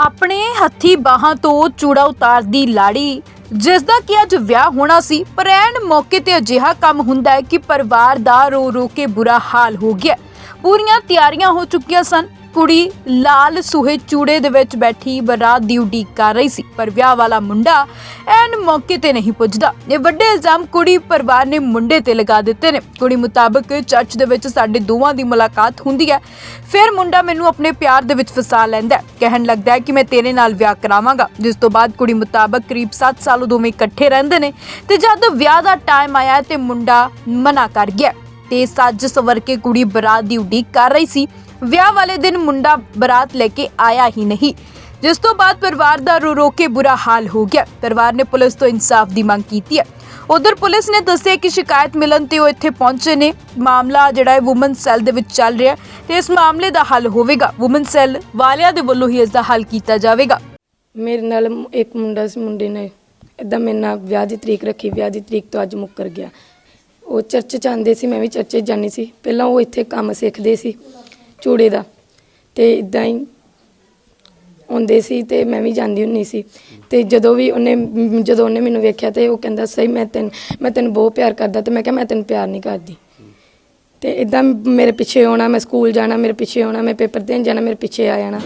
ਆਪਣੇ ਹੱਥੀ ਬਾਹਾਂ ਤੋਂ ਚੂੜਾ ਉਤਾਰਦੀ ਲਾੜੀ ਜਿਸ ਦਾ ਕਿ ਅੱਜ ਵਿਆਹ ਹੋਣਾ ਸੀ, ਪਰ ਐਨ ਮੌਕੇ ਤੇ ਅਜਿਹਾ ਕੰਮ ਹੁੰਦਾ ਹੈ ਕਿ ਪਰਿਵਾਰ ਦਾ ਰੋ ਰੋ ਕੇ ਬੁਰਾ ਹਾਲ ਹੋ ਗਿਆ। ਪੂਰੀਆਂ ਤਿਆਰੀਆਂ ਹੋ ਚੁੱਕੀਆਂ ਸਨ। ਕੁੜੀ ਲਾਲ ਸੂਹੇ ਚੂੜੇ ਦੇ ਵਿੱਚ ਬੈਠੀ ਬਰਾਤ ਦੀ ਉਡੀਕ ਕਰ ਰਹੀ ਸੀ, ਪਰ ਵਿਆਹ ਵਾਲਾ ਮੁੰਡਾ ਐਨ ਮੌਕੇ ਤੇ ਨਹੀਂ ਪੁੱਜਦਾ। ਇਹ ਵੱਡੇ ਇਲਜ਼ਾਮ ਕੁੜੀ ਪਰਿਵਾਰ ਨੇ ਮੁੰਡੇ ਤੇ ਲਗਾ ਦਿੱਤੇ ਨੇ। ਕੁੜੀ ਮੁਤਾਬਕ ਚਰਚ ਦੇ ਵਿੱਚ ਸਾਡੇ ਦੋਵਾਂ ਦੀ ਮੁਲਾਕਾਤ ਹੁੰਦੀ ਹੈ। ਫਿਰ ਮੁੰਡਾ ਮੈਨੂੰ ਆਪਣੇ ਪਿਆਰ ਦੇ ਵਿੱਚ ਫਸਾ ਲੈਂਦਾ ਹੈ। ਕਹਿਣ ਲੱਗਦਾ ਹੈ ਕਿ ਮੈਂ ਤੇਰੇ ਨਾਲ ਵਿਆਹ ਕਰਾਵਾਂਗਾ, ਜਿਸ ਤੋਂ ਬਾਅਦ ਕੁੜੀ ਮੁਤਾਬਕ ਕਰੀਬ 7 ਸਾਲ ਉਹ ਦੋਵੇਂ ਇਕੱਠੇ ਰਹਿੰਦੇ ਨੇ ਤੇ ਜਦ ਵਿਆਹ ਦਾ ਟਾਈਮ ਆਇਆ ਤੇ ਮੁੰਡਾ ਮਨਾ ਕਰ ਗਿਆ। ਤੇ ਸੱਜ ਸਵਰ ਕੇ ਕੁੜੀ ਬਰਾਤ ਦੀ ਉਡੀਕ ਕਰ ਰਹੀ ਸੀ। ਵਿਆਹ ਵਾਲੇ ਦਿਨ ਮੁੰਡਾ ਬਰਾਤ ਲੈ ਕੇ ਆਇਆ ਹੀ ਨਹੀਂ। ਜਿਸ ਤੋਂ ਬਾਅਦ ਪਰਿਵਾਰ ਦਾ ਰੋ ਰੋ ਕੇ ਬੁਰਾ ਹਾਲ ਹੋ ਗਿਆ। ਪਰਿਵਾਰ ਨੇ ਪੁਲਿਸ ਤੋਂ ਇਨਸਾਫ ਦੀ ਮੰਗ ਕੀਤੀ ਹੈ। ਉਧਰ ਪੁਲਿਸ ਨੇ ਦੱਸਿਆ ਕਿ ਸ਼ਿਕਾਇਤ ਮਿਲਣ ਤੇ ਉਹ ਇੱਥੇ ਪਹੁੰਚੇ ਨੇ। ਮਾਮਲਾ ਜਿਹੜਾ ਹੈ ਔਮਨ ਸੈੱਲ ਦੇ ਵਿੱਚ ਚੱਲ ਰਿਹਾ ਹੈ ਤੇ ਇਸ ਮਾਮਲੇ ਦਾ ਹੱਲ ਹੋਵੇਗਾ। ਔਮਨ ਸੈੱਲ ਵਾਲਿਆਂ ਦੇ ਵੱਲੋਂ ਹੀ ਇਸ ਦਾ ਹੱਲ ਕੀਤਾ ਜਾਵੇਗਾ। ਮੇਰੇ ਨਾਲ ਇੱਕ ਮੁੰਡਾ ਸੀ, ਮੁੰਡੇ ਨੇ ਇਦਾਂ ਮੇਰੇ ਨਾਲ ਵਿਆਹ ਦੀ ਤਰੀਕ ਰੱਖੀ। ਵਿਆਹ ਦੀ ਤਰੀਕ ਤੋਂ ਅੱਜ ਮੁੱਕਰ ਗਿਆ। ਉਹ ਚਰਚ ਚ ਆਉਂਦੇ ਸੀ, ਮੈਂ ਵੀ ਚਰਚੇ ਜਾਂਦੀ ਸੀ। ਪਹਿਲਾਂ ਉਹ ਇੱਥੇ ਕੰਮ ਸਿੱਖਦੇ ਸੀ। ਚੂੜੇ ਦਾ। ਤੇ ਇਦਾਂ ਹੀ ਆਉਂਦੇ ਸੀ ਤੇ ਮੈਂ ਵੀ ਜਾਂਦੀ ਹੁੰਨੀ ਸੀ। ਤੇ ਜਦੋਂ ਵੀ ਉਹਨੇ ਮ- ਜਦੋਂ ਉਹਨੇ ਮੈਨੂੰ ਵੇਖਿਆ ਤੇ ਉਹ ਕਹਿੰਦਾ, ਸਹੀ, ਮੈਂ ਤੈਨੂੰ ਮੈਂ ਤੈਨੂੰ ਬਹੁਤ ਪਿਆਰ ਕਰਦਾ। ਤੇ ਮੈਂ ਕਿਹਾ, ਮੈਂ ਤੈਨੂੰ ਪਿਆਰ ਨਹੀਂ ਕਰਦੀ। ਤੇ ਇਦਾਂ ਮੇਰੇ ਪਿੱਛੇ ਆਉਣਾ, ਮੈਂ ਸਕੂਲ ਜਾਣਾ, ਮੇਰੇ ਪਿੱਛੇ ਆਉਣਾ, ਮੈਂ ਪੇਪਰ ਦੇਣ ਜਾਣਾ, ਮੇਰੇ ਪਿੱਛੇ ਆ ਜਾਣਾ।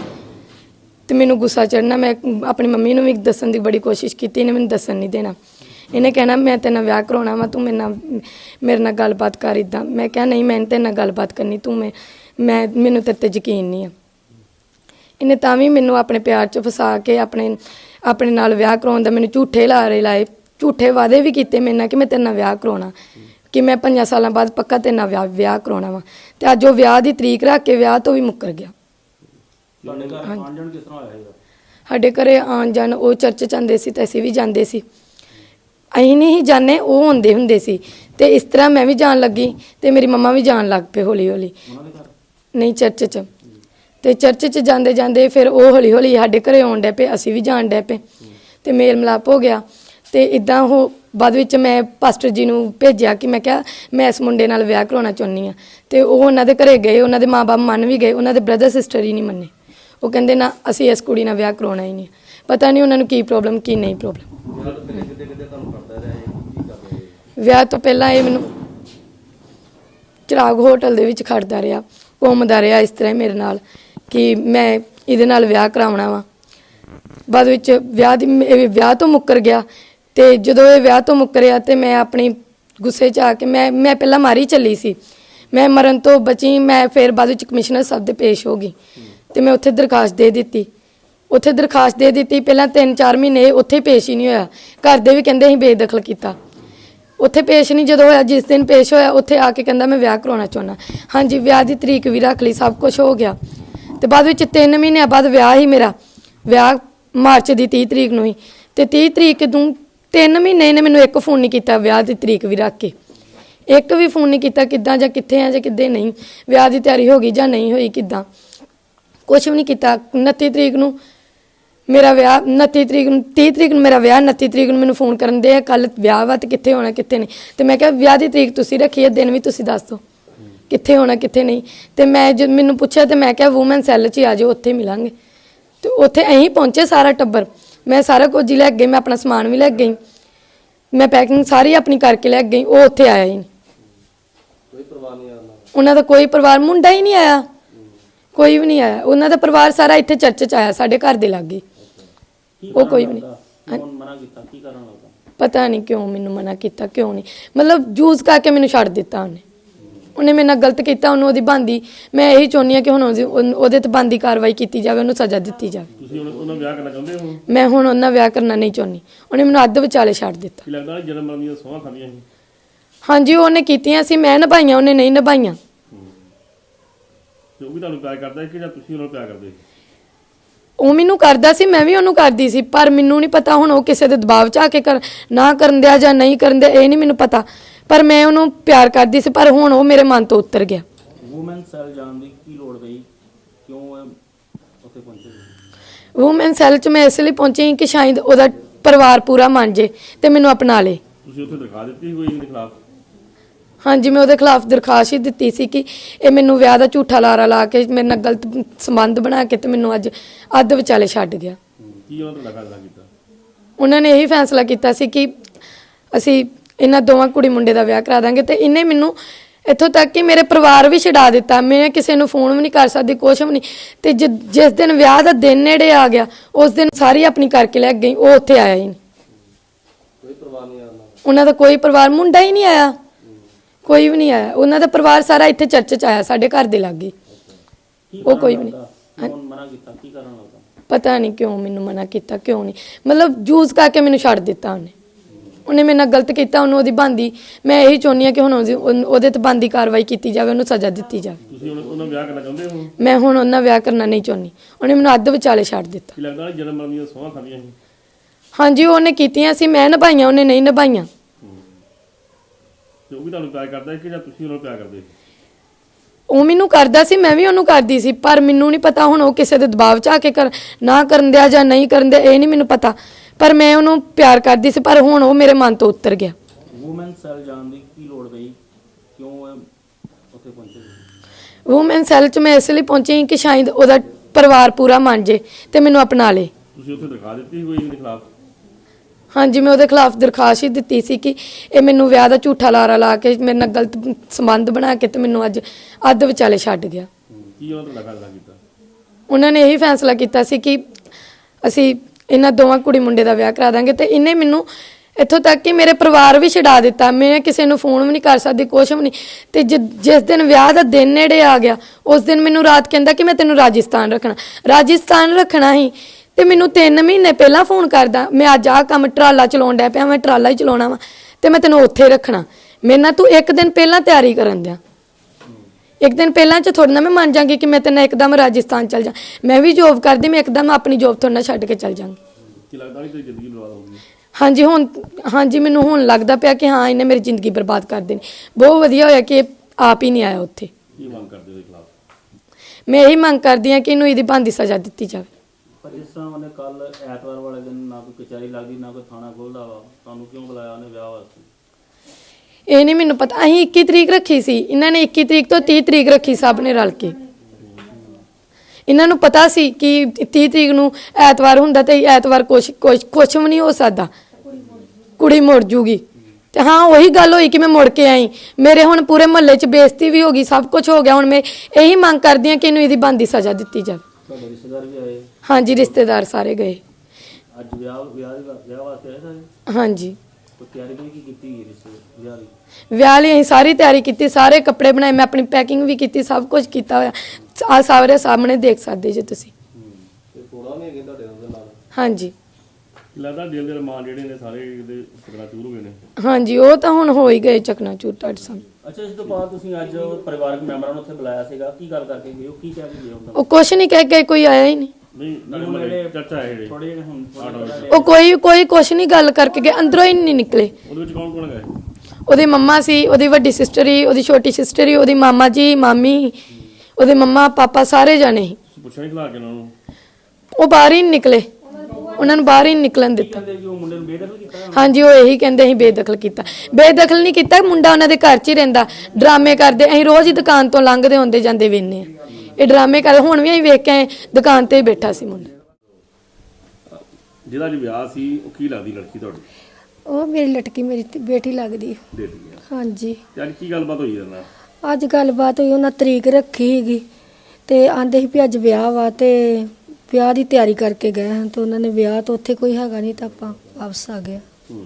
ਤੇ ਮੈਨੂੰ ਗੁੱਸਾ ਚੜਨਾ ਮੈਂ ਆਪਣੀ ਮੰਮੀ ਨੂੰ ਵੀ ਦੱਸਣ ਦੀ ਬੜੀ ਕੋਸ਼ਿਸ਼ ਕੀਤੀ, ਇਹਨੇ ਮੈਨੂੰ ਦੱਸਣ ਨਹੀਂ ਦੇਣਾ। ਇਹਨੇ ਕਹਿਣਾ, ਮੈਂ ਤੇਰੇ ਨਾਲ ਵਿਆਹ ਕਰਾਉਣਾ ਵਾ, ਤੂੰ ਮੇਰੇ ਨਾਲ ਮੇਰੇ ਨਾਲ ਗੱਲਬਾਤ ਕਰ ਇਦਾਂ ਮੈਂ ਕਿਹਾ, ਨਹੀਂ, ਮੈਂ ਤੇਰੇ ਨਾਲ ਗੱਲਬਾਤ ਕਰਨੀ, ਤੂੰ ਮੈਂ ਮੈਂ ਮੈਨੂੰ ਤੇਰੇ ਤੇ ਯਕੀਨ ਨਹੀਂ ਆ। ਇਹਨੇ ਤਾਂ ਵੀ ਮੈਨੂੰ ਆਪਣੇ ਪਿਆਰ 'ਚ ਫਸਾ ਕੇ ਆਪਣੇ ਆਪਣੇ ਨਾਲ ਵਿਆਹ ਕਰਾਉਣ ਦਾ ਮੈਨੂੰ ਝੂਠੇ ਲਾਰੇ ਲਾਏ ਝੂਠੇ ਵਾਅਦੇ ਵੀ ਕੀਤੇ ਮੇਰੇ ਨਾਲ ਕਿ ਮੈਂ ਤੇਰੇ ਨਾਲ ਵਿਆਹ ਕਰਾਉਣਾ ਕਿ ਮੈਂ ਪੰਜਾਂ ਸਾਲਾਂ ਬਾਅਦ ਪੱਕਾ ਤੇਰੇ ਨਾਲ ਵਿਆਹ ਵਿਆਹ ਕਰਾਉਣਾ ਵਾ। ਤੇ ਅੱਜ ਉਹ ਵਿਆਹ ਦੀ ਤਰੀਕ ਰੱਖ ਕੇ ਵਿਆਹ ਤੋਂ ਵੀ ਮੁੱਕਰ ਗਿਆ। ਤੁਹਾਡੇ ਘਰ ਆਉਣ ਜਾਣ ਕਿਸ ਤਰ੍ਹਾਂ ਹੋਇਆ ਇਹਦਾ ਸਾਡੇ ਘਰੇ ਆਉਣ ਜਾਣ ਉਹ ਚਰਚ ਜਾਂਦੇ ਸੀ ਤੇ ਅਸੀਂ ਵੀ ਜਾਂਦੇ ਸੀ। ਅਸੀਂ ਨਹੀਂ ਜਾਂਦੇ ਉਹ ਹੁੰਦੇ ਹੁੰਦੇ ਸੀ। ਤੇ ਇਸ ਤਰ੍ਹਾਂ ਮੈਂ ਵੀ ਜਾਣ ਲੱਗੀ ਤੇ ਮੇਰੀ ਮੰਮਾ ਵੀ ਜਾਣ ਲੱਗ ਪਏ ਹੌਲੀ ਹੌਲੀ ਉਹਨਾਂ ਦੇ ਘਰ? ਨਹੀਂ ਚਰਚ 'ਚ। ਤੇ ਚਰਚ 'ਚ ਜਾਂਦੇ ਜਾਂਦੇ ਫਿਰ ਉਹ ਹੌਲੀ ਹੌਲੀ ਸਾਡੇ ਘਰੇ ਆਉਣ ਡੈ ਪਏ, ਅਸੀਂ ਵੀ ਜਾਣ ਡੈ ਪਏ। ਤੇ ਮੇਲ ਮਿਲਾਪ ਹੋ ਗਿਆ। ਤੇ ਇਦਾਂ ਉਹ ਬਾਅਦ ਵਿੱਚ ਮੈਂ ਪਾਸਟਰ ਜੀ ਨੂੰ ਭੇਜਿਆ ਕਿ ਮੈਂ ਕਿਹਾ, ਮੈਂ ਇਸ ਮੁੰਡੇ ਨਾਲ ਵਿਆਹ ਕਰਾਉਣਾ ਚਾਹੁੰਦੀ ਆ ਤੇ ਉਹ ਉਹਨਾਂ ਦੇ ਘਰੇ ਗਏ, ਉਹਨਾਂ ਦੇ ਮਾਪੇ ਮੰਨ ਵੀ ਗਏ, ਉਹਨਾਂ ਦੇ ਬ੍ਰਦਰ ਸਿਸਟਰ ਹੀ ਨਹੀਂ ਮੰਨੇ। ਉਹ ਕਹਿੰਦੇ, ਨਾ, ਅਸੀਂ ਇਸ ਕੁੜੀ ਨਾਲ ਵਿਆਹ ਕਰਾਉਣਾ ਹੀ ਨਹੀਂ। ਪਤਾ ਨਹੀਂ ਉਹਨਾਂ ਨੂੰ ਕੀ ਪ੍ਰੋਬਲਮ ਕੀ ਨਹੀਂ ਪ੍ਰੋਬਲਮ ਵਿਆਹ ਤੋਂ ਵਿਆਹ ਤੋਂ ਪਹਿਲਾਂ ਇਹ ਮੈਨੂੰ ਚਿਰਾਗ ਹੋਟਲ ਦੇ ਵਿੱਚ ਖੜਦਾ ਰਿਹਾ। ਘੁੰਮਦਾ ਰਿਹਾ ਇਸ ਤਰ੍ਹਾਂ ਹੀ ਮੇਰੇ ਨਾਲ ਕਿ ਮੈਂ ਇਹਦੇ ਨਾਲ ਵਿਆਹ ਕਰਾਉਣਾ ਵਾ। ਬਾਅਦ ਵਿੱਚ ਵਿਆਹ ਦੀ ਇਹ ਵਿਆਹ ਤੋਂ ਮੁੱਕਰ ਗਿਆ ਤੇ ਜਦੋਂ ਇਹ ਵਿਆਹ ਤੋਂ ਮੁੱਕਰਿਆ ਤੇ ਮੈਂ ਆਪਣੀ ਗੁੱਸੇ 'ਚ ਆ ਕੇ ਮੈਂ ਮੈਂ ਪਹਿਲਾਂ ਮਾਰੀ ਚੱਲੀ ਸੀ। ਮੈਂ ਮਰਨ ਤੋਂ ਬਚੀ, ਮੈਂ ਫਿਰ ਬਾਅਦ ਵਿੱਚ ਕਮਿਸ਼ਨਰ ਸਾਹਿਬ ਦੇ ਪੇਸ਼ ਹੋ ਗਈ ਤੇ ਮੈਂ ਉੱਥੇ ਦਰਖਾਸਤ ਦੇ ਦਿੱਤੀ। ਉੱਥੇ ਦਰਖਾਸਤ ਦੇ ਦਿੱਤੀ, ਪਹਿਲਾਂ 3-4 ਮਹੀਨੇ ਉੱਥੇ ਪੇਸ਼ ਹੀ ਨਹੀਂ ਹੋਇਆ। ਘਰ ਦੇ ਵੀ ਕਹਿੰਦੇ ਅਸੀਂ ਬੇਦਖਲ ਕੀਤਾ। ਉੱਥੇ ਪੇਸ਼ ਨਹੀਂ, ਜਦੋਂ ਹੋਇਆ, ਜਿਸ ਦਿਨ ਪੇਸ਼ ਹੋਇਆ, ਉੱਥੇ ਆ ਕੇ ਕਹਿੰਦਾ, ਮੈਂ ਵਿਆਹ ਕਰਾਉਣਾ ਚਾਹੁੰਦਾ। ਹਾਂਜੀ, ਵਿਆਹ ਦੀ ਤਰੀਕ ਵੀ ਰੱਖ ਲਈ, ਸਭ ਕੁਝ ਹੋ ਗਿਆ। ਤੇ ਬਾਅਦ ਵਿੱਚ 3 ਮਹੀਨਿਆਂ ਬਾਅਦ ਵਿਆਹ ਹੀ ਮੇਰਾ। ਵਿਆਹ ਮਾਰਚ ਦੀ 30 ਤਰੀਕ ਨੂੰ ਹੀ। ਤੇ 30 ਤਰੀਕ ਨੂੰ 3 ਮਹੀਨੇ ਨੇ ਮੈਨੂੰ ਇੱਕ ਫੋਨ ਨਹੀਂ ਕੀਤਾ ਵਿਆਹ ਦੀ ਤਰੀਕ ਵੀ ਰੱਖ ਕੇ। ਇੱਕ ਵੀ ਫੋਨ ਨਹੀਂ ਕੀਤਾ ਕਿੱਦਾਂ ਜਾਂ ਕਿੱਥੇ ਆ ਜਾਂ ਕਿੱਦੇ ਨਹੀਂ। ਵਿਆਹ ਦੀ ਤਿਆਰੀ ਹੋ ਗਈ ਜਾਂ ਨਹੀਂ ਹੋਈ ਕਿੱਦਾਂ। ਕੁਝ ਵੀ ਨਹੀਂ ਕੀਤਾ। 29 ਤਰੀਕ ਨੂੰ ਮੇਰਾ ਵਿਆਹ 29 ਤਰੀਕ ਨੂੰ 30 ਤਰੀਕ ਨੂੰ ਮੇਰਾ ਵਿਆਹ 29 ਤਰੀਕ ਨੂੰ ਮੈਨੂੰ ਫੋਨ ਕਰਨ ਦੇ ਕੱਲ ਵਿਆਹ ਵਾ ਤੇ ਕਿੱਥੇ ਹੋਣਾ ਕਿੱਥੇ ਨਹੀਂ। ਤੇ ਮੈਂ ਕਿਹਾ ਵਿਆਹ ਦੀ ਤਰੀਕ ਤੁਸੀਂ ਰੱਖੀ ਹੈ ਦਿਨ ਵੀ ਤੁਸੀਂ ਦੱਸ ਦਿਓ ਕਿੱਥੇ ਹੋਣਾ ਕਿੱਥੇ ਨਹੀਂ। ਤੇ ਮੈਂ ਜਦ ਮੈਨੂੰ ਪੁੱਛਿਆ ਤੇ ਮੈਂ ਕਿਹਾ ਔਮਨ ਸੈੱਲ 'ਚ ਹੀ ਆ ਜਾਓ ਉੱਥੇ ਮਿਲਾਂਗੇ। ਤੇ ਉੱਥੇ ਅਸੀਂ ਪਹੁੰਚੇ ਸਾਰਾ ਟੱਬਰ। ਮੈਂ ਸਾਰਾ ਕੁਝ ਹੀ ਲੈ ਕੇ ਗਈ ਮੈਂ ਆਪਣਾ ਸਮਾਨ ਵੀ ਲੈ ਕੇ ਗਈ। ਮੈਂ ਪੈਕਿੰਗ ਸਾਰੀ ਆਪਣੀ ਕਰਕੇ ਲੈ ਕੇ ਗਈ ਉਹ ਉੱਥੇ ਆਇਆ ਹੀ ਨਹੀਂ। ਕੋਈ ਪਰਵਾਹ ਨਹੀਂ ਆਉਂਦਾ ਉਹਨਾਂ ਦਾ? ਕੋਈ ਪਰਿਵਾਰ ਮੁੰਡਾ ਹੀ ਨਹੀਂ ਆਇਆ। ਕੋਈ ਵੀ ਨਹੀਂ ਆਇਆ। ਉਹਨਾਂ ਦਾ ਪਰਿਵਾਰ ਸਾਰਾ ਇੱਥੇ ਚਰਚ 'ਚ ਆਇਆ ਸਾਡੇ ਘਰ ਦੇ ਲਾਗੇ। ਉਹ ਕੋਈ ਵੀ ਨਹੀਂ। ਨਹੀਂ ਕੌਣ ਮਨਾ ਕੀਤਾ? ਕੀ ਕਾਰਨ ਲੱਗਦਾ? ਪਤਾ ਨਹੀਂ ਕਿਉਂ ਮੈਨੂੰ ਮਨਾ ਕੀਤਾ ਕਿਉਂ ਨਹੀਂ। ਮਤਲਬ ਜੂਸ ਕਰਕੇ ਮੈਨੂੰ ਛੱਡ ਦਿੱਤਾ ਉਹਨੇ। ਉਹਨੇ ਮੇਰੇ ਨਾਲ ਗਲਤ ਕੀਤਾ ਉਹਨੂੰ ਉਹਦੀ ਬੰਦੀ ਮੈਂ ਇਹੀ ਚਾਹੁੰਦੀ ਹਾਂ ਕਿ ਹੁਣ ਉਹਦੀ- ਉਹਨ- ਉਹਦੇ ਤੇ ਬੰਦੀ ਕਾਰਵਾਈ ਕੀਤੀ ਜਾਵੇ ਉਹਨੂੰ ਸਜ਼ਾ ਦਿੱਤੀ ਜਾਵੇ। ਤੁਸੀਂ ਹੁਣ ਉਹਨਾਂ ਵਿਆਹ ਕਰਨਾ ਚਾਹੁੰਦੇ ਹੋ? ਮੈਂ ਹੁਣ ਉਹਨਾਂ ਵਿਆਹ ਕਰਨਾ ਨਹੀਂ ਚਾਹੁੰਦੀ। ਉਹਨੇ ਮੈਨੂੰ ਅੱਧ ਵਿਚਾਲੇ ਛੱਡ ਦਿੱਤਾ। ਕੀ ਲੱਗਦਾ ਜਨਮ ਮਰਨ ਦੀਆਂ ਸੋਹਾਂ ਖਾਂਦੀਆਂ ਸੀ? ਹਾਂਜੀ ਉਹਨੇ ਕੀਤੀਆਂ ਸੀ ਮੈਂ ਨਿਭਾਈਆਂ ਉਹਨੇ ਨਹੀਂ ਨਿਭਾਈਆਂ। ਤੇ ਉਹ ਵੀ ਤੁਹਾਨੂੰ ਪਿਆਰ ਕਰਦਾ ਸੀ ਕਿ ਜਾਂ ਤੁਸੀਂ ਉਹਨਾਂ ਨੂੰ ਪਿਆਰ ਕਰਦੇ ਸੀ? ਉਹ ਮੈਨੂੰ ਕਰਦਾ ਸੀ ਮੈਂ ਵੀ ਉਹਨੂੰ ਕਰਦੀ ਸੀ ਪਰ ਮੈਨੂੰ ਨਹੀਂ ਪਤਾ ਹੁਣ ਉਹ ਕਿਸੇ ਦੇ ਦਬਾਅ 'ਚ ਆ ਕੇ ਕਰ ਨਾ ਕਰਨ ਦਿਆ ਜਾਂ ਨਹੀਂ ਕਰਨ ਦਿਆ ਇਹ ਨਹੀਂ ਮੈਨੂੰ ਪਤਾ। ਪਰ ਮੈਂ ਉਹਨੂੰ ਪਿਆਰ ਕਰਦੀ ਸੀ ਪਰ ਹੁਣ ਉਹ ਮੇਰੇ ਮਨ ਤੋਂ ਉਤਰ ਗਿਆ। ਵੂਮਨ ਸੈਲ ਜਾਣ ਦੀ ਕੀ ਲੋੜ ਪਈ? ਕਿਉਂ ਇਹ ਉੱਥੇ ਪਹੁੰਚੇ? ਵੂਮਨ ਸੈੱਲ 'ਚ ਮੈਂ ਇਸ ਲਈ ਪਹੁੰਚੀ ਕਿ ਸ਼ਾਇਦ ਉਹਦਾ ਪਰਿਵਾਰ ਪੂਰਾ ਮੰਨ ਜੇ ਤੇ ਮੈਨੂੰ ਅਪਣਾ ਲੇ। ਤੁਸੀਂ ਉੱਥੇ ਦਿਖਾ ਦਿੱਤੀ ਕੋਈ ਇਹਦੇ ਖਿਲਾਫ? ਹਾਂਜੀ ਮੈਂ ਉਹਦੇ ਖਿਲਾਫ ਦਰਖਾਸਤ ਹੀ ਦਿੱਤੀ ਸੀ ਕਿ ਇਹ ਮੈਨੂੰ ਵਿਆਹ ਦਾ ਝੂਠਾ ਲਾਰਾ ਲਾ ਕੇ ਮੇਰੇ ਨਾਲ ਗਲਤ ਸੰਬੰਧ ਬਣਾ ਕੇ ਤੇ ਮੈਨੂੰ ਅੱਜ ਅੱਧ ਵਿਚਾਲੇ ਛੱਡ ਗਿਆ। ਕੀ ਉਹਨਾਂ ਤੁਹਾਡਾ ਫੈਸਲਾ ਕੀਤਾ? ਉਹਨਾਂ ਨੇ ਇਹੀ ਫੈਸਲਾ ਕੀਤਾ ਸੀ ਕਿ ਅਸੀਂ ਇਹਨਾਂ ਦੋਵਾਂ ਕੁੜੀ ਮੁੰਡੇ ਦਾ ਵਿਆਹ ਕਰਾ ਦਾਂਗੇ ਤੇ ਇਹਨੇ ਮੈਨੂੰ ਇੱਥੋਂ ਤੱਕ ਕਿ ਮੇਰੇ ਪਰਿਵਾਰ ਵੀ ਛਡਾ ਦਿੱਤਾ। ਮੈਂ ਕਿਸੇ ਨੂੰ ਫੋਨ ਵੀ ਨਹੀਂ ਕਰ ਸਕਦੀ ਕੁਛ ਵੀ ਨਹੀਂ। ਤੇ ਜਿ- ਜਿਸ ਦਿਨ ਵਿਆਹ ਦਾ ਦਿਨ ਨੇੜੇ ਆ ਗਿਆ ਉਸ ਦਿਨ ਸਾਰੀ ਆਪਣੀ ਕਰਕੇ ਲੈ ਗਈ ਉਹ ਉੱਥੇ ਆਇਆ ਹੀ ਨਹੀਂ। ਕੋਈ ਪਰਵਾਹ ਨਹੀਂ ਆਉਂਦਾ ਉਹਨਾਂ ਦਾ ਕੋਈ ਪਰਿਵਾਰ ਮੁੰਡਾ ਹੀ ਨਹੀਂ ਆਇਆ। ਕੋਈ ਵੀ ਨਹੀਂ ਆਇਆ। ਉਹਨਾਂ ਦਾ ਪਰਿਵਾਰ ਸਾਰਾ ਇੱਥੇ ਚਰਚ ਚ ਆਇਆ ਸਾਡੇ ਘਰ ਦੇ ਲਾਗੇ। ਉਹ ਕੋਈ ਵੀ ਨਹੀਂ। ਲੱਗਦਾ? ਕਿਉਂ ਮਨਾ ਕੀਤਾ? ਕੀ ਕਾਰਨ ਲੱਗਦਾ? ਪਤਾ ਨਹੀਂ ਕਿਉਂ ਮੈਨੂੰ ਮਨਾ ਕੀਤਾ ਕਿਉਂ ਨਹੀਂ। ਮਤਲਬ ਜੂਸ ਕਰਕੇ ਮੈਨੂੰ ਛੱਡ ਦਿੱਤਾ ਉਹਨੇ। ਉਹਨੇ ਮੇਰੇ ਨਾਲ ਗਲਤ ਕੀਤਾ ਉਹਨੂੰ ਉਹਦੀ ਬੰਦੀ ਮੈਂ ਇਹੀ ਚਾਹੁੰਦੀ ਹਾਂ ਕਿ ਹੁਣ ਉਹਦੀ- ਉਹਨ- ਉਹਦੇ ਤੇ ਬੰਦੀ ਕਾਰਵਾਈ ਕੀਤੀ ਜਾਵੇ ਉਹਨੂੰ ਸਜ਼ਾ ਦਿੱਤੀ ਜਾਵੇ। ਤੁਸੀਂ ਉਹਨਾਂ ਉਹਨਾਂ ਵਿਆਹ ਕਰਨਾ ਚਾਹੁੰਦੇ ਹੋ? ਮੈਂ ਹੁਣ ਉਹਨਾਂ ਵਿਆਹ ਕਰਨਾ ਨਹੀਂ ਚਾਹੁੰਦੀ। ਉਹਨੇ ਮੈਨੂੰ ਅੱਧ ਵਿਚਾਲੇ ਛੱਡ ਦਿੱਤਾ। ਕੀ ਲੱਗਦਾ ਜਨਮ ਮਰਨ ਦੀਆਂ ਸੋਹਾਂ ਖਾਂਦੀਆਂ ਸੀ? ਹਾਂਜੀ ਉਹਨੇ ਕੀਤੀਆਂ ਸੀ ਮੈਂ ਨਿਭਾਈਆਂ ਉਹਨੇ ਨਹੀਂ ਨਿਭਾਈਆਂ। ਤੇ ਉਹ ਵੀ ਤੁਹਾਨੂੰ ਪਿਆਰ ਕਰਦਾ ਕਿ ਜਾਂ ਤੁਸੀਂ ਉਹਨਾਂ ਨੂੰ ਪਿਆਰ ਕਰਦੇ ਉਹ ਮੈਨੂੰ ਕਰਦਾ ਸੀ ਮੈਂ ਵੀ ਉਹਨੂੰ ਕਰਦੀ ਸੀ ਪਰ ਮੈਨੂੰ ਨਹੀਂ ਪਤਾ ਹੁਣ ਉਹ ਕਿਸੇ ਦੇ ਦਬਾਅ 'ਚ ਆ ਕੇ ਕਰ ਨਾ ਕਰਨ ਦਿਆ ਜਾਂ ਨਹੀਂ ਕਰਨ ਦਿਆ ਇਹ ਨਹੀਂ ਮੈਨੂੰ ਪਤਾ। ਪਰ ਮੈਂ ਉਹਨੂੰ ਪਿਆਰ ਕਰਦੀ ਸੀ ਪਰ ਹੁਣ ਉਹ ਮੇਰੇ ਮਨ ਤੋਂ ਉਤਰ ਗਿਆ। ਵੂਮਨ ਸੈਲ ਜਾਣ ਦੀ ਕੀ ਲੋੜ ਪਈ? ਕਿਉਂ ਇਹ ਉੱਥੇ ਪਹੁੰਚੇ? ਵੂਮਨ ਸੈੱਲ 'ਚ ਮੈਂ ਇਸ ਲਈ ਪਹੁੰਚੀ ਕਿ ਸ਼ਾਇਦ ਉਹਦਾ ਪਰਿਵਾਰ ਪੂਰਾ ਮੰਨ ਜੇ ਤੇ ਮੈਨੂੰ ਅਪਣਾ ਲੇ। ਤੁਸੀਂ ਉੱਥੇ ਦਿਖਾ ਦਿੱਤੀ ਕੋਈ ਇਹਦੇ ਖਿਲਾਫ? ਹਾਂਜੀ ਮੈਂ ਉਹਦੇ ਖਿਲਾਫ ਦਰਖਾਸਤ ਹੀ ਦਿੱਤੀ ਸੀ ਕਿ ਇਹ ਮੈਨੂੰ ਵਿਆਹ ਦਾ ਝੂਠਾ ਲਾਰਾ ਲਾ ਕੇ ਮੇਰੇ ਨਾਲ ਗਲਤ ਸੰਬੰਧ ਬਣਾ ਕੇ ਤੇ ਮੈਨੂੰ ਅੱਜ ਅੱਧ ਵਿਚਾਲੇ ਛੱਡ ਗਿਆ। ਕੀ ਉਹਨਾਂ ਤੁਹਾਡਾ ਫੈਸਲਾ ਕੀਤਾ? ਉਹਨਾਂ ਨੇ ਇਹੀ ਫੈਸਲਾ ਕੀਤਾ ਸੀ ਕਿ ਅਸੀਂ ਇਹਨਾਂ ਦੋਵਾਂ ਕੁੜੀ ਮੁੰਡੇ ਦਾ ਵਿਆਹ ਕਰਾ ਦਾਂਗੇ ਤੇ ਇਹਨੇ ਮੈਨੂੰ ਇੱਥੋਂ ਤੱਕ ਕਿ ਮੇਰੇ ਪਰਿਵਾਰ ਵੀ ਛਡਾ ਦਿੱਤਾ। ਮੈਂ ਕਿਸੇ ਨੂੰ ਫੋਨ ਵੀ ਨਹੀਂ ਕਰ ਸਕਦੀ ਕੁਛ ਵੀ ਨਹੀਂ। ਤੇ ਜਿ- ਜਿਸ ਦਿਨ ਵਿਆਹ ਦਾ ਦਿਨ ਨੇੜੇ ਆ ਗਿਆ ਉਸ ਦਿਨ ਮੈਨੂੰ ਰਾਤ ਕਹਿੰਦਾ ਕਿ ਮੈਂ ਤੈਨੂੰ ਰਾਜਸਥਾਨ ਰੱਖਣਾ। ਰਾਜਸਥਾਨ ਰੱਖਣਾ ਹੀ ਤੇ ਮੈਨੂੰ 3 ਮਹੀਨੇ ਪਹਿਲਾਂ ਫੋਨ ਕਰਦਾ ਮੈਂ ਅੱਜ ਆਹ ਕੰਮ ਟਰਾਲਾ ਚਲਾਉਣ ਡਿਆ ਪਿਆ ਮੈਂ ਟਰਾਲਾ ਹੀ ਚਲਾਉਣਾ ਵਾ ਤੇ ਮੈਂ ਤੈਨੂੰ ਉੱਥੇ ਰੱਖਣਾ। ਮੇਰੇ ਨਾਲ ਤੂੰ ਇੱਕ ਦਿਨ ਪਹਿਲਾਂ ਤਿਆਰੀ ਕਰਨ ਦਿਆਂ। ਇੱਕ ਦਿਨ ਪਹਿਲਾਂ ਚ ਥੋੜਾ ਨਾ ਮੈਂ ਮੰਨ ਜਾਂਗੀ ਕਿ ਮੈਂ ਤੈਨੂੰ ਇੱਕਦਮ ਰਾਜਸਥਾਨ ਚਲ ਜਾ। ਮੈਂ ਵੀ ਜੋਬ ਕਰਦੀ ਮੈਂ ਇੱਕਦਮ ਆਪਣੀ ਜੋਬ ਥੋੜਾ ਨਾ ਛੱਡ ਕੇ ਚਲ ਜਾਂਗੀ। ਕੀ ਲੱਗਦਾ ਨਹੀਂ ਤੇਰੀ ਜ਼ਿੰਦਗੀ ਬਰਬਾਦ ਹੋ ਗਈ ਹਾਂਜੀ ਹੁਣ ਹਾਂਜੀ ਮੈਨੂੰ ਹੁਣ ਲੱਗਦਾ ਪਿਆ ਕਿ ਹਾਂ ਇਹਨੇ ਮੇਰੀ ਜ਼ਿੰਦਗੀ ਬਰਬਾਦ ਕਰ ਦੇਣੀ। ਬਹੁਤ ਵਧੀਆ ਹੋਇਆ ਕਿ ਇਹ ਆਪ ਹੀ ਨਹੀਂ ਆਇਆ ਉੱਥੇ। ਕੀ ਮੰਗ ਕਰਦੇ ਹੋ ਇਹਦੇ ਖਿਲਾਫ? ਮੈਂ ਇਹੀ ਮੰਗ ਕਰਦੀ ਹਾਂ ਕਿ ਇਹਨੂੰ ਇਹਦੀ ਬੰਦੀ ਸਜ਼ਾ ਦਿੱਤੀ ਜਾਵੇ। ਪਰ ਇਸ ਤਰ੍ਹਾਂ ਉਹਨੇ ਕੱਲ ਐਤਵਾਰ ਵਾਲੇ ਦਿਨ ਨਾ ਕੋਈ ਕਚਹਿਰੀ ਲੱਗਦੀ, ਨਾ ਕੋਈ ਥਾਣਾ ਖੋਲਦਾ ਵਾ। ਤੁਹਾਨੂੰ ਕਿਉਂ ਬੁਲਾਇਆ ਉਹਨੇ ਵਿਆਹ ਵਾਸਤੇ? ਇਹ ਨਹੀਂ ਮੈਨੂੰ ਪਤਾ। ਅਸੀਂ 21 ਤਰੀਕ ਰੱਖੀ ਸੀ। ਇਹਨਾਂ ਨੇ 21 ਤਰੀਕ ਤੋਂ 30 ਤਰੀਕ ਰੱਖੀ ਸਭ ਨੇ ਰਲ ਕੇ। ਇਹਨਾਂ ਨੂੰ ਪਤਾ ਸੀ ਕਿ 30 ਤਰੀਕ ਨੂੰ ਐਤਵਾਰ ਹੁੰਦਾ ਤੇ ਐਤਵਾਰ ਕੁਛ ਕੁਛ ਕੁਛ ਵੀ ਨਹੀਂ ਹੋ ਸਕਦਾ। ਕੁੜੀ ਮੁੜ ਜੂਗੀ। ਤੇ ਹਾਂ, ਉਹੀ ਗੱਲ ਹੋਈ ਕਿ ਮੈਂ ਮੁੜ ਕੇ ਆਈ। ਮੇਰੇ ਹੁਣ ਪੂਰੇ ਮਹੱਲੇ 'ਚ ਬੇਇੱਜ਼ਤੀ ਵੀ ਹੋ ਗਈ। ਸਭ ਕੁਝ ਹੋ ਗਿਆ। ਹੁਣ ਮੈਂ ਇਹੀ ਮੰਗ ਕਰਦੀ ਹਾਂ ਕਿ ਇਹਨੂੰ ਇਹਦੀ ਬੰਦੀ ਸਜ਼ਾ ਦਿੱਤੀ ਜਾਵੇ। ਤੁਹਾਡੇ ਰਿਸ਼ਤੇਦਾਰ ਵੀ ਆਏ? ਹਾਂਜੀ ਰਿਸ਼ਤੇਦਾਰ ਸਾਰੇ ਗਏ। ਅੱਜ ਵਿਆਹ ਵਿਆਹ ਦੀ ਵਾ- ਵਿਆਹ ਵਾਸਤੇ ਆਏ ਸਾਰੇ? ਹਾਂਜੀ। ਕੋਈ ਤਿਆਰੀ ਵੀ ਕੀ ਕੀਤੀ ਗਈ ਰਿਸ਼ਤੇ ਵਿਆਹ ਦੀ? ਵਿਆਹ ਲਈ ਅਸੀਂ ਸਾਰੀ ਤਿਆਰੀ ਕੀਤੀ ਸਾਰੇ ਕੱਪੜੇ ਬਣਾਏ ਮੈਂ ਆਪਣੀ ਪੈਕਿੰਗ ਵੀ ਕੀਤੀ ਸਭ ਕੁਝ ਕੀਤਾ ਹੋਇਆ। ਆ ਸਾਰੇ ਸਾਹਮਣੇ ਦੇਖ ਸਕਦੇ ਜੇ ਤੁਸੀਂ। ਤੇ ਕੋੜਾ ਵੀ ਹੈਗੇ ਤੁਹਾਡੇ ਉਹਦੇ ਨਾਲ? ਹਾਂਜੀ। ਲੱਗਦਾ ਦਿਲ ਦੇ ਰਮਾਨ ਜਿਹੜੇ ਨੇ ਸਾਰੇ ਇਹਦੇ ਸਕਣਾ ਚੂਰ ਹੋ ਗਏ ਨੇ। ਹਾਂਜੀ ਉਹ ਤਾਂ ਹੁਣ ਹੋ ਹੀ ਗਏ ਚਕਨਾਚੂਰ ਤੁਹਾਡੇ ਸਾਹਮਣੇ। ਅੱਛਾ ਇਸ ਤੋਂ ਬਾਅਦ ਤੁਸੀਂ ਅੱਜ ਪਰਿਵਾਰਕ ਮੈਂਬਰਾਂ ਨੂੰ ਉੱਥੇ ਬੁਲਾਇਆ ਸੀਗਾ। ਕੀ ਗੱਲ ਕਰਕੇ ਗਏ ਹੋ? ਕੀ ਕਹਿ ਕੇ ਗਏ ਹੋ? ਉਹ ਕੁਛ ਨਹੀਂ ਕਹਿ ਕੇ ਕੋਈ ਆਇਆ ਹੀ ਨਹੀਂ। ਨਹੀਂ ਤੁਹਾਡੇ ਮਹੱਲੇ ਚਰਚਾ ਹੈ ਜਿਹੜੇ। ਥੋੜੇ ਜਿਹੇ ਹੁਣ ਉਹ ਕੋਈ ਕੋਈ ਕੁਛ ਨਹੀਂ ਗੱਲ ਕਰਕੇ ਗਏ ਅੰਦਰੋਂ ਹੀ ਨਹੀਂ ਨਿਕਲੇ। ਉਹਦੇ ਵਿੱਚ ਕੌਣ ਕੌਣ ਗਏ? ਉਹਦੀ ਮੰਮਾ ਸੀ ਉਹਦੀ ਵੱਡੀ ਸਿਸਟਰ ਹੀ ਉਹਦੀ ਛੋਟੀ ਸਿਸਟਰ ਹੀ ਉਹਦੀ ਮਾਮਾ ਜੀ ਮਾਮੀ ਉਹਦੇ ਮੰਮਾ ਪਾਪਾ ਸਾਰੇ ਜਾਣੇ ਸੀ। ਤੁਸੀਂ ਪੁੱਛਿਆ ਨਹੀਂ ਖਲਾ ਕੇ ਉਹਨਾਂ ਨੂੰ? ਉਹ ਬਾਹਰ ਹੀ ਨਹੀਂ ਨਿਕਲੇ। ਉਹਨਾਂ ਨੂੰ ਬਾਹਰ ਹੀ ਨਹੀਂ ਨਿਕਲਣ ਦਿੱਤਾ। ਕਹਿੰਦੇ ਕਿ ਉਹ ਮੁੰਡੇ ਨੂੰ ਬੇਦਖਲ ਕੀਤਾ ਹਾਂਜੀ ਉਹ ਇਹੀ ਕਹਿੰਦੇ ਅਸੀਂ ਬੇਦਖਲ ਕੀਤਾ। ਬੇਦਖਲ ਨਹੀਂ ਕੀਤਾ ਮੁੰਡਾ ਉਹਨਾਂ ਦੇ ਘਰ 'ਚ ਹੀ ਰਹਿੰਦਾ। ਡਰਾਮੇ ਕਰਦੇ ਅਸੀਂ ਰੋਜ਼ ਹੀ ਦੁਕਾਨ ਤੋਂ ਲੰਘਦੇ ਹੁੰਦੇ ਜਾਂਦੇ ਵੇਨੇ ਆ ਇਹ ਡਰਾਮੇ ਕਰ ਹੁਣ ਵੀ ਅਸੀਂ ਵੇਖ ਕੇ ਆਏ, ਦੁਕਾਨ ਤੇ ਹੀ ਬੈਠਾ ਸੀ ਮੁੰਡਾ। ਜਿਹਦਾ ਅੱਜ ਵਿਆਹ ਸੀ ਉਹ ਕੀ ਲੱਗਦੀ ਲੜਕੀ ਤੁਹਾਡੀ? ਉਹ ਮੇਰੀ ਲਟਕੀ ਮੇਰੀ ਧੀ- ਬੇਟੀ ਲੱਗਦੀ। ਹੈ। ਹਾਂਜੀ। ਤੇ ਅੱਜ ਕੀ ਗੱਲਬਾਤ ਹੋਈ ਇਹਦੇ ਨਾਲ? ਅੱਜ ਗੱਲਬਾਤ ਹੋਈ ਉਹਨਾਂ ਤਰੀਕ ਰੱਖੀ ਸੀਗੀ। ਤੇ ਆਂਦੇ ਸੀ ਵੀ ਅੱਜ ਵਿਆਹ ਵਾ ਤੇ ਵਿਆਹ ਦੀ ਤਿਆਰੀ ਕਰਕੇ ਗਏ ਹਨ ਤੇ ਉਹਨਾਂ ਨੇ ਵਿਆਹ ਤਾਂ ਉੱਥੇ ਕੋਈ ਹੈਗਾ ਨਹੀਂ ਤਾਂ ਆਪਾਂ ਵਾਪਸ ਆ ਗਏ ਹੂੰ।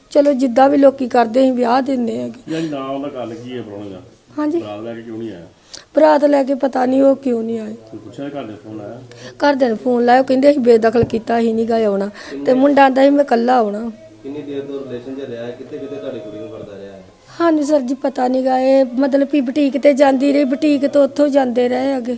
ਚਲੋ ਜਿੱਦਾਂ ਵੀ ਲੋਕੀ ਕਰਦੇ ਅਸੀਂ ਵਿਆਹ ਦਿੰਦੇ ਹੈਗੇ। ਯਾਰ ਨਾ ਉਹਦਾ ਗੱਲ ਕੀ ਹੈ ਪਰੋਣੇ ਦਾ? ਹਾਂਜੀ। ਬਰਾਤ ਲੈ ਕੇ ਕਿਉਂ ਨਹੀਂ ਆਇਆ? ਬਰਾਤ ਲੈ ਕੇ ਪਤਾ ਨਹੀਂ ਉਹ ਕਿਉਂ ਨਹੀਂ ਆਏ। ਪੁੱਛਿਆ ਘਰ ਦੇ ਫੋਨ ਆਇਆ? ਘਰਦਿਆਂ ਨੂੰ ਫੋਨ ਲਾਇਆ ਉਹ ਕਹਿੰਦੇ ਅਸੀਂ ਬੇਦਖਲ ਕੀਤਾ ਅਸੀਂ ਨਹੀਂ ਗਏ ਆਉਣਾ। ਤੇ ਮੁੰਡਾ ਆਂਦਾ ਸੀ ਮੈਂ ਕੱਲਾ ਆਉਣਾ। ਕਿੰਨੀ ਦੇਰ ਤੋਂ ਰਿਲੇਸ਼ਨ 'ਚ ਰਿਹਾ ਹੈ? ਕਿੱਥੇ ਕਿੱਥੇ ਤੁਹਾਡੀ ਕੁੜੀ ਨੂੰ ਕਰਦਾ ਰਿਹਾ ਹੈ? ਸਾਨੂੰ ਸਰ ਜੀ ਪਤਾ ਨਹੀਂ ਗਾ ਇਹ ਮਤਲਬ ਵੀ ਬੁਟੀਕ ਤੇ ਜਾਂਦੀ ਰਹੀ ਬੁਟੀਕ ਤੋਂ ਉੱਥੋਂ ਜਾਂਦੇ ਰਹੇ ਅੱਗੇ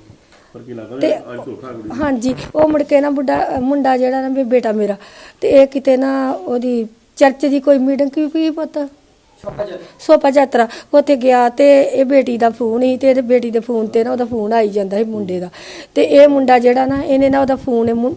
ਪਰ ਕੀ ਲੱਗਦਾ ਤੇ ਅੱਜ ਧੋਖਾ ਕੁੜੀ ਹਾਂਜੀ ਉਹ ਮੁੜ ਕੇ ਨਾ ਬੁੱਢਾ ਮੁੰਡਾ ਜਿਹੜਾ ਨਾ ਵੀ ਬੇਟਾ ਮੇਰਾ ਤੇ ਇਹ ਕਿਤੇ ਨਾ ਉਹਦੀ ਚਰਚ ਦੀ ਕੋਈ ਮੀਟਿੰਗ ਕੀ ਕੀ ਪਤਾ? ਸੋਪਾ ਯਾਤਰਾ। ਉੱਥੇ ਗਿਆ ਤੇ ਇਹ ਬੇਟੀ ਦਾ ਫੋਨ ਸੀ ਤੇ ਇਹਦੇ ਬੇਟੀ ਦੇ ਫੋਨ ਤੇ ਨਾ ਉਹਦਾ ਫੋਨ ਆਈ ਜਾਂਦਾ ਸੀ ਮੁੰਡੇ ਦਾ। ਤੇ ਇਹ ਮੁੰਡਾ ਜਿਹੜਾ ਨਾ ਇਹਨੇ ਨਾ ਉਹਦਾ ਫੋਨ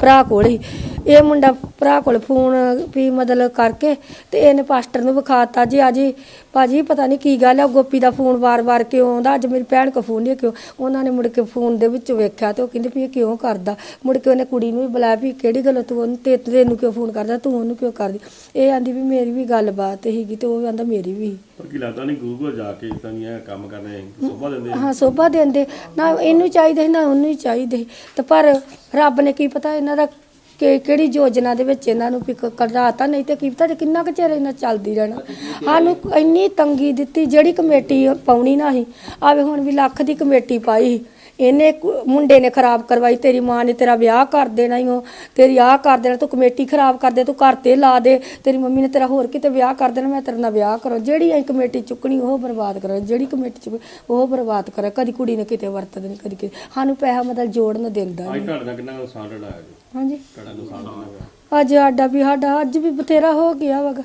ਭਰਾ ਕੋਲ ਹੀ ਇਹ ਮੁੰਡਾ ਭਰਾ ਕੋਲ ਫੋਨ ਵੀ ਮਤਲਬ ਕਰਕੇ ਤੇ ਇਹਨੇ ਪਾਸਟਰ ਨੂੰ ਵਿਖਾਤਾ ਜੀ ਆ ਜੀ ਭਾਜੀ ਪਤਾ ਨਹੀਂ ਕੀ ਗੱਲ ਹੈ ਗੋਪੀ ਦਾ ਫੋਨ ਵਾਰ-ਵਾਰ ਕਿਉਂ ਆਉਂਦਾ? ਅੱਜ ਮੇਰੀ ਭੈਣ ਕੋ ਫੋਨ ਨਹੀਂ ਕਿਉਂ? ਉਹਨਾਂ ਨੇ ਮੁੜ ਕੇ ਫੋਨ ਦੇ ਵਿੱਚ ਵੇਖਿਆ ਤੇ ਉਹ ਕਹਿੰਦੇ ਵੀ ਇਹ ਕਿਉਂ ਕਰਦਾ? ਮੁੜ ਕੇ ਉਹਨੇ ਕੁੜੀ ਨੂੰ ਵੀ ਬੁਲਾਇਆ ਵੀ ਕਿਹੜੀ ਗੱਲ ਤੂੰ ਉਹਨੂੰ ਤੇ ਤੈਨੂੰ ਕਿਉਂ ਫੋਨ ਕਰਦਾ? ਤੂੰ ਉਹਨੂੰ ਕਿਉਂ ਕਰਦੀ? ਇਹ ਆਂਦੀ ਵੀ ਮੇਰੀ ਵੀ ਗੱਲਬਾਤ ਸੀਗੀ ਤੇ ਉਹ ਆਂਦਾ ਮੇਰੀ ਵੀ। ਪਰ ਕੀ ਲੱਗਦਾ ਨਹੀਂ ਗੁਰੂ ਘਰ ਜਾ ਕੇ ਤਾਂ ਨਹੀਂ ਇਹ ਕੰਮ ਕਰਨੇ ਸੋਭਾ ਦਿੰਦੇ ਆ। ਹਾਂ ਸੋਭਾ ਦਿੰਦੇ। ਨਾ ਇਹਨੂੰ ਚਾਹੀਦੇ ਸੀ, ਨਾ ਉਹਨੂੰ ਹੀ ਚਾਹੀਦੇ ਸੀ। ਤੇ ਪਰ ਰੱਬ ਨੇ ਕੀ ਪਤਾ ਇਹਨਾਂ ਦਾ ਕਿ ਕਿਹੜੀ ਯੋਜਨਾ ਦੇ ਵਿੱਚ ਇਹਨਾਂ ਨੂੰ ਵੀ ਕ- ਕਢਾਤਾ ਨਹੀਂ ਤੇ ਕੀ ਪਤਾ ਜੇ ਕਿੰਨਾ ਕੁ ਚਿਰ ਇਹਨਾਂ ਚੱਲਦੀ ਰਹਿਣਾ ਸਾਨੂੰ ਇੰਨੀ ਤੰਗੀ ਦਿੱਤੀ, ਜਿਹੜੀ ਕਮੇਟੀ ਪਾਉਣੀ ਨਾ ਸੀ ਆਵੇ ਹੁਣ ਵੀ ਲੱਖ ਦੀ ਕਮੇਟੀ ਪਾਈ ਸੀ। ਇਹਨੇ ਕੁ- ਮੁੰਡੇ ਨੇ ਖਰਾਬ ਕਰਵਾਈ ਤੇਰੀ ਮਾਂ ਨੇ ਤੇਰਾ ਵਿਆਹ ਕਰ ਦੇਣਾ ਹੀ ਉਹ। ਤੇਰੀ ਆਹ ਕਰ ਦੇਣਾ ਤੂੰ ਕਮੇਟੀ ਖਰਾਬ ਕਰ ਦੇ ਤੂੰ ਘਰ ਤੇ ਲਾ ਦੇ। ਤੇਰੀ ਮੰਮੀ ਨੇ ਤੇਰਾ ਹੋਰ ਕਿਤੇ ਵਿਆਹ ਕਰ ਦੇਣਾ ਮੈਂ ਤੇਰੇ ਨਾਲ ਵਿਆਹ ਕਰਾਂ। ਜਿਹੜੀ ਅਸੀਂ ਕਮੇਟੀ ਚੁੱਕਣੀ ਉਹ ਬਰਬਾਦ ਕਰਾਂ ਜਿਹੜੀ ਕਮੇਟੀ ਚੁੱਕ ਉਹ ਬਰਬਾਦ ਕਰਾਂ ਕਦੀ ਕੁੜੀ ਨੇ ਕਿਤੇ ਵਰਤ ਦੇਣੀ ਕਦੀ ਕਿਤੇ। ਸਾਨੂੰ ਪੈਸਾ ਮਤਲਬ ਜੋੜਨ ਦਿੰਦਾ ਅੱਜ ਨਹੀਂ ਤੁਹਾਡੇ ਨਾਲ ਕਿੰਨਾ ਕੁ ਨੁਕਸਾਨ ਆਇਆ ਜੀ? ਹਾਂਜੀ। ਤੁਹਾਡਾ ਨੁਕਸਾਨ ਕਿੰਨਾ ਹੋਇਆ ਅੱਜ ਸਾਡਾ ਵੀ ਸਾਡਾ ਅੱਜ ਵੀ ਬਥੇਰਾ ਹੋ ਗਿਆ ਵਗਾ।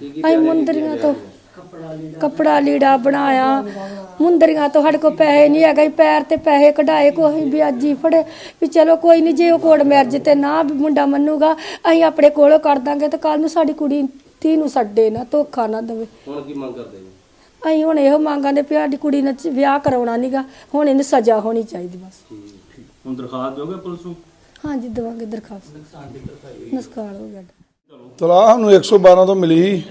ਅਸੀਂ ਮੁੰਦਰੀਆਂ ਤੋਂ ਕੱਪੜਾ ਲੀੜਾ ਬਣਾਇਆ। ਮੁੰਦਰੀਆਂ ਤੋਂ ਸਾਡੇ ਕੋਲ ਪੈਸੇ ਨਹੀਂ ਹੈਗੇ ਅਸੀਂ ਪੈਰ ਤੇ ਪੈਸੇ ਕਢਾਏ ਕੋਈ ਵੀ ਅੱਜ ਹੀ ਫੜੇ। ਵੀ ਚਲੋ ਕੋਈ ਨਹੀਂ ਜੇ ਉਹ ਕੋੜ ਮੈਰਜ ਤੇ ਨਾ ਵੀ ਮੁੰਡਾ ਮੰਨੂਗਾ ਅਸੀਂ ਆਪਣੇ ਕੋਲੋਂ ਕਰ ਦਾਂਗੇ ਤੇ ਕੱਲ ਨੂੰ ਸਾਡੀ ਕੁੜੀ ਧੀ ਨੂੰ ਛੱਡੇ ਨਾ ਧੋਖਾ ਨਾ ਦੇਵੇ। ਹੁਣ ਕੀ ਮੰਗ ਕਰਦੇ ਜੀ? ਅਸੀਂ ਹੁਣ ਇਹੋ ਮੰਗਾਂਦੇ ਵੀ ਸਾਡੀ ਕੁੜੀ ਨਾਲ ਵਿਆਹ ਕਰਾਉਣਾ ਨਹੀਂਗਾ ਹੁਣ ਇਹਨੂੰ ਸਜ਼ਾ ਹੋਣੀ ਚਾਹੀਦੀ ਬਸ। ਹੁਣ ਦਰਖਾਸਤ ਦਿਓਗੇ ਪੁਲਿਸ ਨੂੰ? ਹਾਂਜੀ ਦੇਵਾਂਗੇ ਦਰਖਾਸਤ। ਨਸਕਾਲ ਹੋ? ਗਿਆ। ਤਲਾਹ ਸਾਨੂੰ 112 ਤੋਂ ਮਿਲੀ।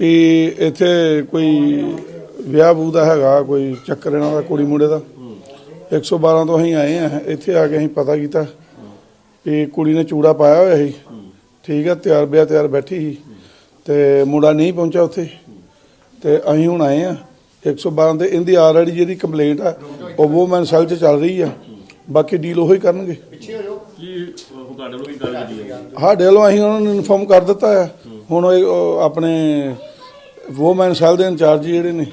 ਵੀ ਇੱਥੇ ਕੋਈ ਵਿਆਹ ਬੂ ਦਾ ਹੈਗਾ ਕੋਈ ਚੱਕਰ ਇਹਨਾਂ ਦਾ ਕੁੜੀ ਮੁੰਡੇ ਦਾ। 112 ਤੋਂ ਅਸੀਂ ਆਏ ਆ ਇੱਥੇ ਆ ਕੇ ਅਸੀਂ ਪਤਾ ਕੀਤਾ ਵੀ ਕੁੜੀ ਨੇ ਚੂੜਾ ਪਾਇਆ ਹੋਇਆ ਸੀ। ਠੀਕ ਹੈ ਤਿਆਰ ਬਿਆ ਤਿਆਰ ਬੈਠੀ ਸੀ ਤੇ ਮੁੰਡਾ ਨਹੀਂ ਪਹੁੰਚਿਆ ਉੱਥੇ। ਤੇ ਅਸੀਂ ਹੁਣ ਆਏ ਆ 112 ਤੇ ਇਹਦੀ ਆਲਰੇਡੀ ਜਿਹੜੀ ਕੰਪਲੇਂਟ ਆ ਉਹ ਵੂਮਨ ਸੈਲ 'ਚ ਚੱਲ ਰਹੀ ਆ। ਬਾਕੀ ਡੀਲ ਉਹੀ ਕਰਨਗੇ। ਕੀ ਉਹ ਤੁਹਾਡੇ ਵੱਲੋਂ ਕੀ ਗੱਲ ਕੀਤੀ ਹੈ ਸਾਡੇ ਵੱਲੋਂ ਅਸੀਂ ਉਹਨਾਂ ਨੂੰ ਇਨਫੋਰਮ ਕਰ ਦਿੱਤਾ ਹੈ ਹੁਣ ਉਹ ਆਪਣੇ ਵੂਮਨ ਸੈਲ ਦੇ ਇੰਚਾਰਜ ਜਿਹੜੇ ਨੇ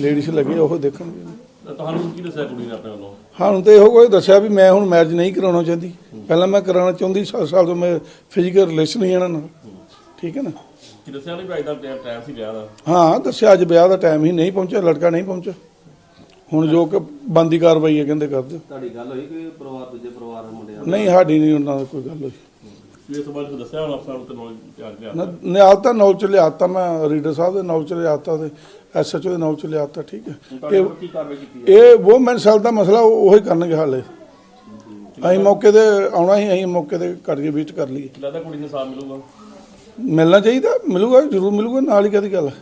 ਲੇਡੀਜ਼ ਲੱਗੇ ਉਹ ਦੇਖਣਗੇ। ਤੁਹਾਨੂੰ ਕੀ ਦੱਸਿਆ ਕੁੜੀ ਨੇ ਆਪਣੇ ਵੱਲੋਂ? ਸਾਨੂੰ ਤੇ ਇਹੋ ਕੋਈ ਦੱਸਿਆ ਵੀ ਮੈਂ ਹੁਣ ਮੈਰਿਜ ਨਹੀਂ ਕਰਾਉਣਾ ਚਾਹੁੰਦੀ। ਪਹਿਲਾਂ ਮੈਂ ਕਰਾਉਣਾ ਚਾਹੁੰਦੀ 7 ਸਾਲ ਤੋਂ ਮੈਂ ਫਿਜ਼ੀਕਲ ਰਿਲੇਸ਼ਨ ਹੀ ਇਹਨਾਂ ਨਾਲ ਠੀਕ ਹੈ ਨਾ? ਕੀ ਦੱਸਿਆ ਨਹੀਂ ਭਾਈ ਦਾ ਟਾਈਮ ਟਾਈਮ ਸੀ ਵਿਆਹ ਦਾ? ਹਾਂ ਦੱਸਿਆ ਅੱਜ ਵਿਆਹ ਦਾ ਟਾਈਮ ਹੀ ਨਹੀਂ ਪਹੁੰਚਿਆ ਲੜਕਾ ਨਹੀਂ ਪਹੁੰਚਿਆ। ਹੁਣ ਜੋ ਕਿ ਬੰਦੀ ਕਾਰਵਾਈ ਹੈ ਕਹਿੰਦੇ ਕਰ ਦਿਓ ਤੁਹਾਡੀ ਗੱਲ ਹੋਈ ਕਿ ਪਰਿਵਾਰ ਦੂਜੇ ਪਰਿਵਾਰ ਦੇ ਮੁੰਡਿਆਂ ਨਹੀਂ ਸਾਡੀ ਨਹੀਂ ਉਹਨਾਂ ਨਾਲ ਕੋਈ ਗੱਲ ਹੋਈ। ਕੀ ਇਸ ਤੋਂ ਬਾਅਦ ਦੱਸਿਆ ਹੁਣ ਅਫਸਰ ਨੂੰ ਤੇ ਨੌਲੇਜ ਤਿਆਰ ਲਿਆ ਨ- ਨਿਆਲਤਾ ਨੌਲ ਚ ਲਿਆਤਾ ਮੈਂ ਰੀਡਰ ਸਾਹਿਬ ਦੇ ਨੌਲ ਚ ਲਿਆਤਾ ਤੇ ਐਸਐਚਓ ਦੇ ਨੌਲ ਚ ਲਿਆਤਾ ਠੀਕ ਹੈ। ਇਹ ਕੀ ਕਾਰਵਾਈ ਕੀਤੀ ਹੈ? ਇਹ ਵੂਮਨ ਸੈਲ ਦਾ ਮਸਲਾ ਉਹ ਉਹੀ ਕਰਨਗੇ ਹਾਲੇ। ਅਸੀਂ ਮੌਕੇ ਤੇ ਆਉਣਾ ਹੀ ਅਸੀਂ ਮੌਕੇ ਤੇ ਕਰਕੇ ਵਿਜ਼ਿਟ ਕਰ ਲਈਏ। ਲੱਗਦਾ ਕੁੜੀ ਨੂੰ ਸਾਥ ਮਿਲੂਗਾ। ਮਿਲਣਾ ਚਾਹੀਦਾ ਮਿਲੂਗਾ ਜ਼ਰੂਰ ਮਿਲੂਗਾ ਨਾਲ ਹੀ ਕਦੀ ਗੱਲ ਹੈ।